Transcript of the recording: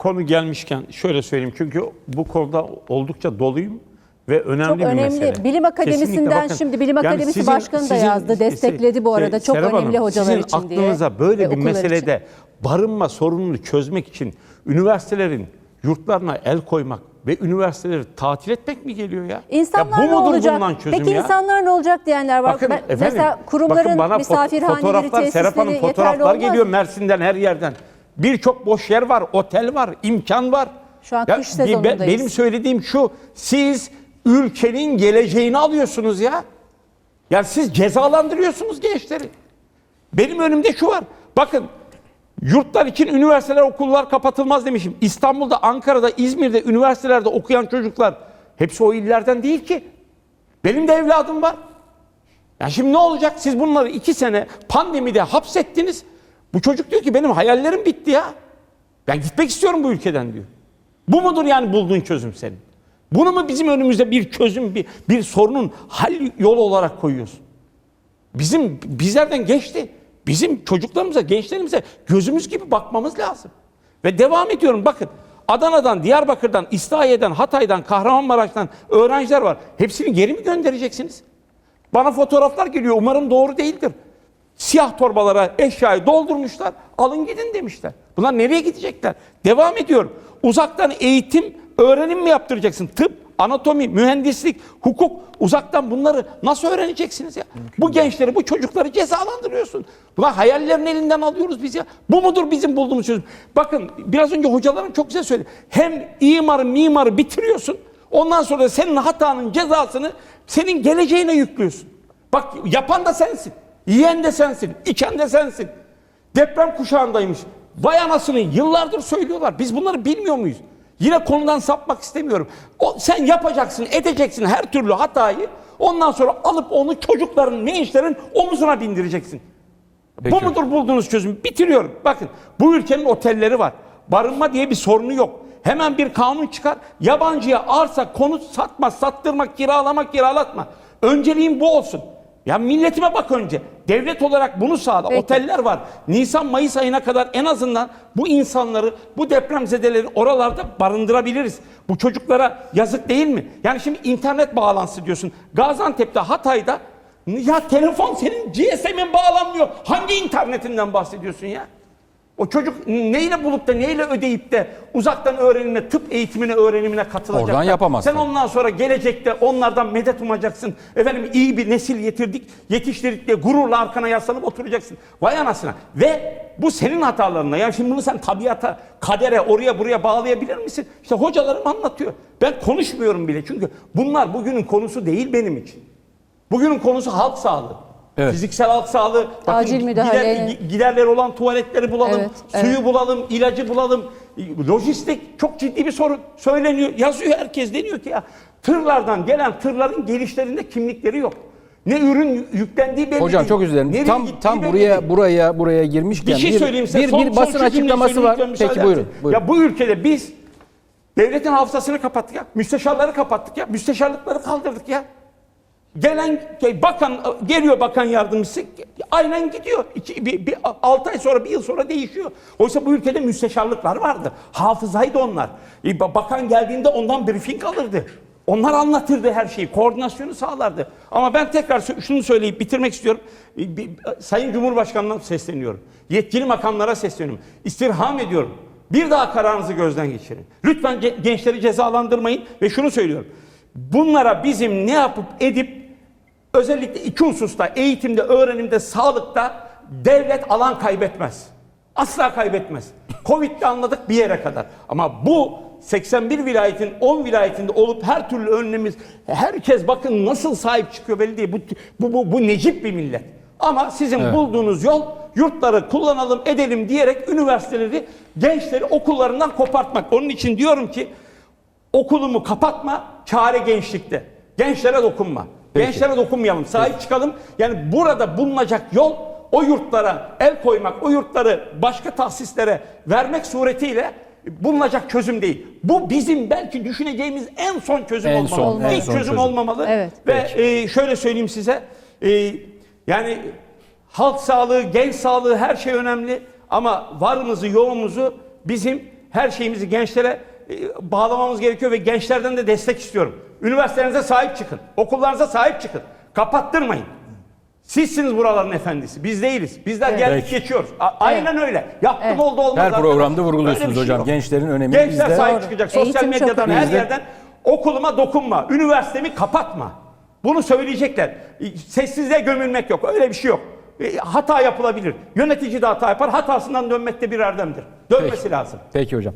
konu gelmişken şöyle söyleyeyim. Çünkü bu konuda oldukça doluyum ve önemli Çok bir önemli. mesele. Bilim Akademisi'nden bakın, şimdi Bilim yani Akademisi sizin- Başkanı da sizin- yazdı, destekledi bu arada. Çok Serap önemli hocalar sizin için diye aklınıza böyle bir meselede barınma sorununu çözmek için üniversitelerin yurtlarına el koymak ve üniversiteleri tatil etmek mi geliyor ya? İnsanlar ya bu ne mudur olacak? bulunan çözüm Peki ya? insanlar ne olacak diyenler var. Bakın Ben- efendim, mesela kurumların bakın bana misafirhaneleri, fotoğraflar, Serap Hanım fotoğraflar geliyor Mersin'den her yerden. Birçok boş yer var, otel var, imkan var. Şu an kış sezonundayız. Benim söylediğim şu, siz ülkenin geleceğini alıyorsunuz ya. Yani siz cezalandırıyorsunuz gençleri. Benim önümde şu var. Bakın yurtlar için üniversiteler, okullar kapatılmaz demişim. İstanbul'da, Ankara'da, İzmir'de üniversitelerde okuyan çocuklar hepsi o illerden değil ki. Benim de evladım var. Ya şimdi ne olacak? Siz bunları iki sene pandemide hapsettiniz. Bu çocuk diyor ki benim hayallerim bitti ya. Ben gitmek istiyorum bu ülkeden diyor. Bu mudur yani bulduğun çözüm senin? Bunu mu bizim önümüzde bir çözüm, bir, bir sorunun hal yolu olarak koyuyorsun? Bizim bizlerden geçti. Bizim çocuklarımıza, gençlerimize gözümüz gibi bakmamız lazım. Ve devam ediyorum bakın. Adana'dan, Diyarbakır'dan, İslahiye'den, Hatay'dan, Kahramanmaraş'tan öğrenciler var. Hepsini geri mi göndereceksiniz? Bana fotoğraflar geliyor. Umarım doğru değildir. Siyah torbalara eşyayı doldurmuşlar. Alın gidin demişler. Bunlar nereye gidecekler? Devam ediyorum. Uzaktan eğitim, öğrenim mi yaptıracaksın? Tıp, anatomi, mühendislik, hukuk. Uzaktan bunları nasıl öğreneceksiniz ya? bu gençleri, bu çocukları cezalandırıyorsun. Buna hayallerin elinden alıyoruz biz ya. Bu mudur bizim bulduğumuz çözüm? Bakın biraz önce hocalarım çok güzel söyledi. Hem imarı, mimarı bitiriyorsun. Ondan sonra senin hatanın cezasını senin geleceğine yüklüyorsun. Bak yapan da sensin. Yiyen de sensin. içen de sensin. Deprem kuşağındaymış. Vay anasını yıllardır söylüyorlar. Biz bunları bilmiyor muyuz? Yine konudan sapmak istemiyorum. O, sen yapacaksın, edeceksin her türlü hatayı. Ondan sonra alıp onu çocukların, gençlerin omuzuna bindireceksin. Peki. Bu mudur bulduğunuz çözüm? Bitiriyorum. Bakın bu ülkenin otelleri var. Barınma diye bir sorunu yok. Hemen bir kanun çıkar. Yabancıya arsa, konut satma, sattırma, kiralama, kiralatma. Önceliğin bu olsun. Ya milletime bak önce. Devlet olarak bunu sağla. Peki. Oteller var. Nisan Mayıs ayına kadar en azından bu insanları, bu depremzedeleri oralarda barındırabiliriz. Bu çocuklara yazık değil mi? Yani şimdi internet bağlantısı diyorsun. Gaziantep'te, Hatay'da ya telefon senin GSM'in bağlanmıyor. Hangi internetinden bahsediyorsun ya? O çocuk neyle bulup da neyle ödeyip de uzaktan öğrenimine, tıp eğitimine, öğrenimine katılacak. Oradan da yapamazsın. Sen ondan sonra gelecekte onlardan medet umacaksın. Efendim iyi bir nesil getirdik, yetiştirdik diye gururla arkana yaslanıp oturacaksın. Vay anasına. Ve bu senin hatalarına. Ya şimdi bunu sen tabiata, kadere, oraya buraya bağlayabilir misin? İşte hocalarım anlatıyor. Ben konuşmuyorum bile. Çünkü bunlar bugünün konusu değil benim için. Bugünün konusu halk sağlığı. Evet. Fiziksel halk sağlığı. Acil gider- müdahale. giderleri olan tuvaletleri bulalım, Evet, suyu evet. bulalım, ilacı bulalım. Lojistik çok ciddi bir sorun söyleniyor. Yazıyor herkes deniyor ki ya tırlardan gelen tırların gelişlerinde kimlikleri yok. Ne ürün yüklendiği belli Hocam değil. çok dilerim. Nereye Tam gittiği tam belli buraya değil. buraya buraya girmişken bir şey söyleyeyim size. bir, bir son basın cümleyi açıklaması söyleyeyim var. lütfen, müsaade Peki buyurun. buyurun. Ya bu ülkede biz devletin hafızasını kapattık ya. Müsteşarları kapattık ya. Müsteşarlıkları kaldırdık ya. Gelen bakan geliyor bakan yardımcısı aynen gidiyor. İki, bir, bir, altı ay sonra bir yıl sonra değişiyor. Oysa bu ülkede müsteşarlıklar vardı. Hafızaydı onlar. E, ba- Bakan geldiğinde ondan briefing alırdı. Onlar anlatırdı her şeyi, koordinasyonu sağlardı. Ama ben tekrar şunu söyleyip bitirmek istiyorum. E, bir- Sayın Cumhurbaşkanı'na sesleniyorum. Yetkili makamlara sesleniyorum. İstirham ediyorum. Bir daha kararınızı gözden geçirin. Lütfen ge- gençleri cezalandırmayın ve şunu söylüyorum. Bunlara bizim ne yapıp edip özellikle iki hususta eğitimde, öğrenimde, sağlıkta devlet alan kaybetmez. Asla kaybetmez. Covid'de anladık bir yere kadar. Ama bu 81 vilayetin 10 vilayetinde olup her türlü önlemimiz herkes bakın nasıl sahip çıkıyor belli değil. Bu bu bu, bu necip bir millet. Ama sizin bulduğunuz yol yurtları kullanalım edelim diyerek üniversiteleri, gençleri okullarından kopartmak. Onun için diyorum ki okulumu kapatma, çare gençlikte. Gençlere dokunma. Gençlere dokunmayalım, sahip çıkalım. Yani burada bulunacak yol o yurtlara el koymak, o yurtları başka tahsislere vermek suretiyle bulunacak çözüm değil. Bu bizim belki düşüneceğimiz en son çözüm En olmalı. son, en İlk son çözüm, çözüm. olmamalı. Evet. Ve e, şöyle söyleyeyim size. e, yani halk sağlığı, genç sağlığı her şey önemli. Ama varımızı, yoğumuzu bizim her şeyimizi gençlere bağlamamız gerekiyor ve gençlerden de destek istiyorum. Üniversitelerinize sahip çıkın. Okullarınıza sahip çıkın. Kapattırmayın. Sizsiniz buraların efendisi. Biz değiliz. Bizler geldik Peki. geçiyoruz. A- aynen öyle. Yaptım Evet. oldu olmaz. Her programda vurguluyorsunuz şey hocam. yok. Gençlerin önemi Gençler bizde. sahip Doğru. çıkacak. Sosyal Eğitim medyadan her yerden okuluma dokunma. Üniversitemi kapatma. Bunu söyleyecekler. Sessizliğe gömülmek yok. Öyle bir şey yok. E, Hata yapılabilir. Yönetici de hata yapar. Hatasından dönmek de bir erdemdir. Dönmesi Peki. lazım. Peki hocam.